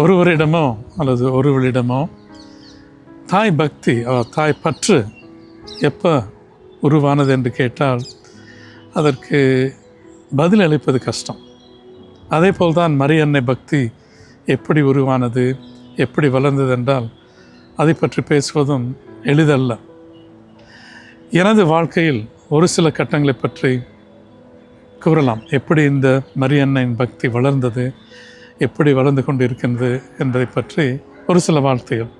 ஒருவரிடமோ அல்லது ஒருவரிடமோ தாய் பக்தி தாய் பற்று எப்போ உருவானது என்று கேட்டால் அதற்கு பதில் அளிப்பது கஷ்டம். அதே போல்தான் மரியன்னை பக்தி எப்படி உருவானது எப்படி வளர்ந்தது என்றால் அதை பற்றி பேசுவதும் எளிதல்ல. எனது வாழ்க்கையில் ஒரு சில கட்டங்களை பற்றி கூறலாம். எப்படி இந்த மரியன்னையின் பக்தி வளர்ந்தது எப்படி வளர்ந்து கொண்டு இருக்கின்றது என்பதை பற்றி ஒரு சில வார்த்தைகள்.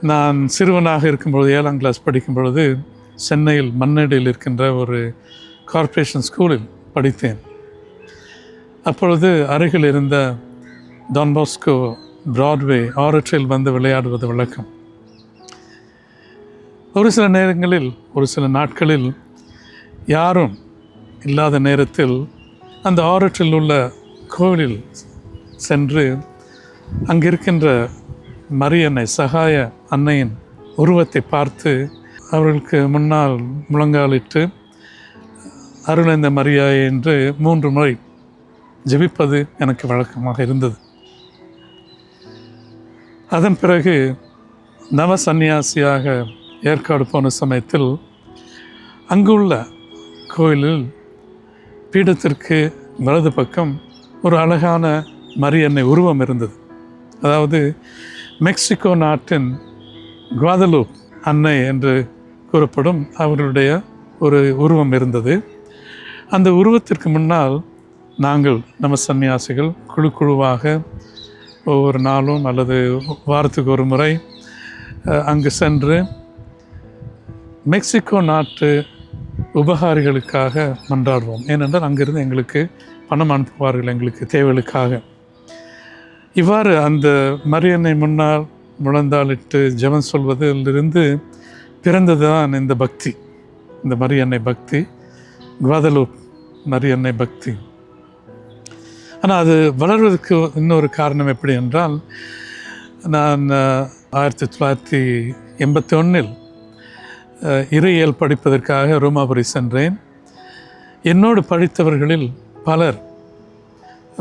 நான் சிறுவனாக இருக்கும்பொழுது ஏழாம் கிளாஸ் படிக்கும் பொழுது சென்னையில் மண்ணடியில் இருக்கின்ற ஒரு கார்ப்பரேஷன் ஸ்கூலில் படித்தேன். அப்பொழுது அருகில் இருந்த டான்பாஸ்கோ பிராட்வே ஆரற்றில் வந்து விளையாடுவது வழக்கம். ஒரு சில நேரங்களில் ஒரு சில நாட்களில் யாரும் இல்லாத நேரத்தில் அந்த ஆரற்றில் உள்ள கோவிலில் சென்று அங்கிருக்கின்ற மரியன்னை சகாய அன்னையின் உருவத்தை பார்த்து அவர்களுக்கு முன்னால் முழங்காலிட்டு அருளந்த மரியா என்று மூன்று முறை ஜெபிப்பது எனக்கு வழக்கமாக இருந்தது. அதன் பிறகு நவ சந்நியாசியாக ஏற்காடு போன சமயத்தில் அங்குள்ள கோயிலில் பீடத்திற்கு வலது பக்கம் ஒரு அழகான மரியன்னை உருவம் இருந்தது. அதாவது மெக்சிகோ நாட்டின் குவாதலூப் அன்னை என்று கூறப்படும் அவர்களுடைய ஒரு உருவம் இருந்தது. அந்த உருவத்திற்கு முன்னால் நாங்கள் நம்ம சன்னியாசிகள் குழு குழுவாக ஒவ்வொரு நாளும் அல்லது வாரத்துக்கு ஒரு முறை அங்கு சென்று மெக்சிகோ நாட்டு உபகாரிகளுக்காக மன்றாடுவோம். ஏனென்றால் அங்கிருந்து எங்களுக்கு பணம் அனுப்புவார்கள் எங்களுக்கு தேவைகளுக்காக. இவ்வாறு அந்த மரியன்னை முன்னால் முழந்தாளிட்டு ஜெபம் சொல்வதிலிருந்து பிறந்தது தான் இந்த பக்தி. இந்த மரியன்னை பக்தி குவாதலூப் மரியன்னை பக்தி. ஆனால் அது வளர்வதற்கு இன்னொரு காரணம் எப்படி என்றால் நான் ஆயிரத்தி தொள்ளாயிரத்தி எண்பத்தி ஒன்றில் இறையியல் படிப்பதற்காக ரோமாபுரி சென்றேன். என்னோடு படித்தவர்களில் பலர்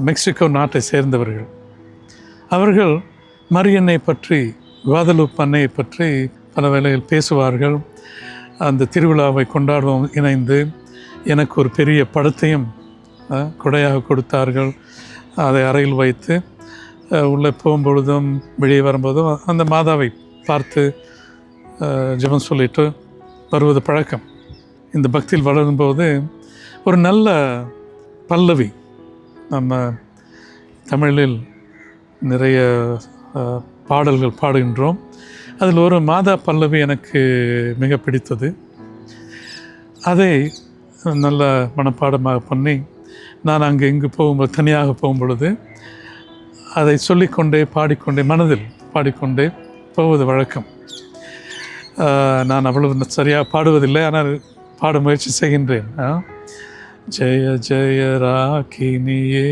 மெக்சிகோ நாட்டை சேர்ந்தவர்கள். அவர்கள் மரியன்னை பற்றி குவாதலூப் அன்னையை பற்றி பல வேளையில் பேசுவார்கள். அந்த திருவிழாவை கொண்டாடுவோம் இணைந்து எனக்கு ஒரு பெரிய படத்தையும் கொடையாக கொடுத்தார்கள். அதை அறையில் வைத்து உள்ளே போகும்பொழுதும் வெளியே வரும்போதும் அந்த மாதாவை பார்த்து ஜெபம் சொல்லிட்டு வருவது பழக்கம். இந்த பக்தியில் வளரும்போது ஒரு நல்ல பல்லவி நம்ம தமிழில் நிறைய பாடல்கள் பாடுகின்றோம். அதில் ஒரு மாதா பல்லவி எனக்கு மிக பிடித்தது. அதை நல்ல மனப்பாடமாக பண்ணி நான் அங்கே இங்கு போகும்போது தனியாக போகும் பொழுது அதை சொல்லிக்கொண்டே பாடிக்கொண்டே மனதில் பாடிக்கொண்டே போவது வழக்கம். நான் அவ்வளவு சரியாக பாடுவதில்லை ஆனால் பாட முயற்சி செய்கின்றேன். ஜெய ஜெய ராக்கினியே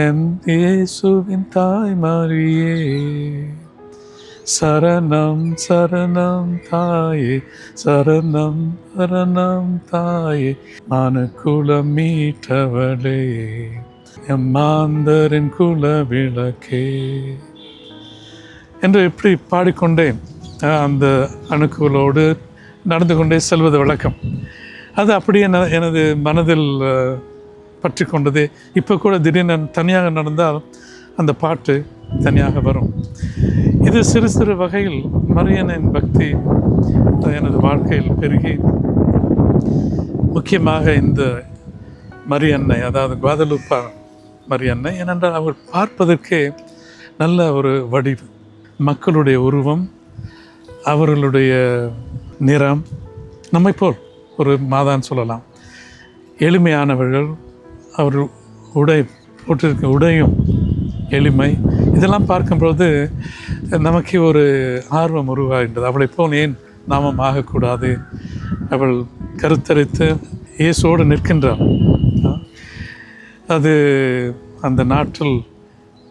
என் இயேசுவின் தாய் மாறியே சரணம் சரணம் தாயே சரணம் சரணம் தாயே மனக்குலம் மீட்டவளே எம் மாந்தரின் குல விளக்கே என்று இப்படி பாடிக்கொண்டேன். அந்த அணுக்குகளோடு நடந்து கொண்டே செல்வது வழக்கம். அது அப்படியே எனது மனதில் பற்றி கொண்டது. இப்போ கூட திடீர்னு தனியாக நடந்தால் அந்த பாட்டு தனியாக வரும். இது சிறு சிறு வகையில் மரியனின் பக்தி எனது வாழ்க்கையில் பெருகி முக்கியமாக இந்த மரியன்னை அதாவது குவாதலுப்பா மரியன்னை ஏனென்றால் அவர் பார்ப்பதற்கே நல்ல ஒரு வடிவு. மக்களுடைய உருவம் அவர்களுடைய நிறம் நம்மை போல் ஒரு மாதான் சொல்லலாம். எளிமையானவர்கள் அவர்கள் உடை போட்டிருக்க உடையும் எளிமை. இதெல்லாம் பார்க்கும்பொழுது நமக்கு ஒரு ஆர்வம் உருவாகின்றது. அவளை போல் ஏன் நாமம் ஆகக்கூடாது? அவள் கருத்தரித்து இயேசோடு நிற்கின்றாள். அது அந்த நாட்டில்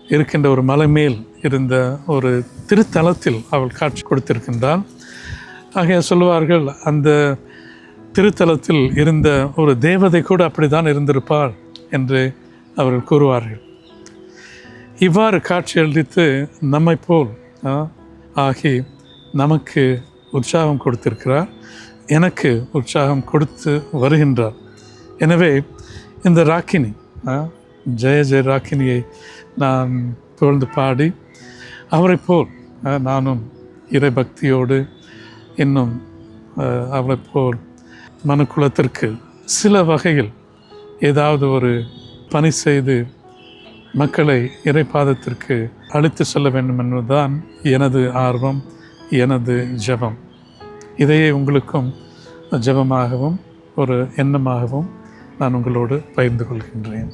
இருக்கின்ற ஒரு மலை மேல் இருந்த ஒரு திருத்தலத்தில் அவள் காட்சி கொடுத்திருக்கின்றாள் ஆகைய சொல்லுவார்கள் அந்த திருத்தலத்தில் இருந்த ஒரு தேவதை கூட அப்படித்தான் இருந்திருப்பாள் என்று அவர்கள் கூறுவார்கள். இவ்வாறு காட்சியளித்து நம்மை போல் ஆகி நமக்கு உற்சாகம் கொடுத்திருக்கிறார். எனக்கு உற்சாகம் கொடுத்து வருகின்றார். எனவே இந்த ராக்கினி ஆ, ஜெய ஜெய ராக்கினியை நான் புகழ்ந்து பாடி அவரைப் போல் நானும் இறை பக்தியோடு இன்னும் அவரை அவரைப் போல் மனுக்குலத்திற்கு சில வகையில் ஏதாவது ஒரு பணி செய்து மக்களை இறைப்பாதத்திற்கு அழைத்து செல்ல வேண்டும் என்பதுதான் எனது ஆர்வம் எனது ஜெபம். இதையே உங்களுக்கும் ஜெபமாகவும் ஒரு எண்ணமாகவும் நான் உங்களோடு பகிர்ந்து கொள்கின்றேன்.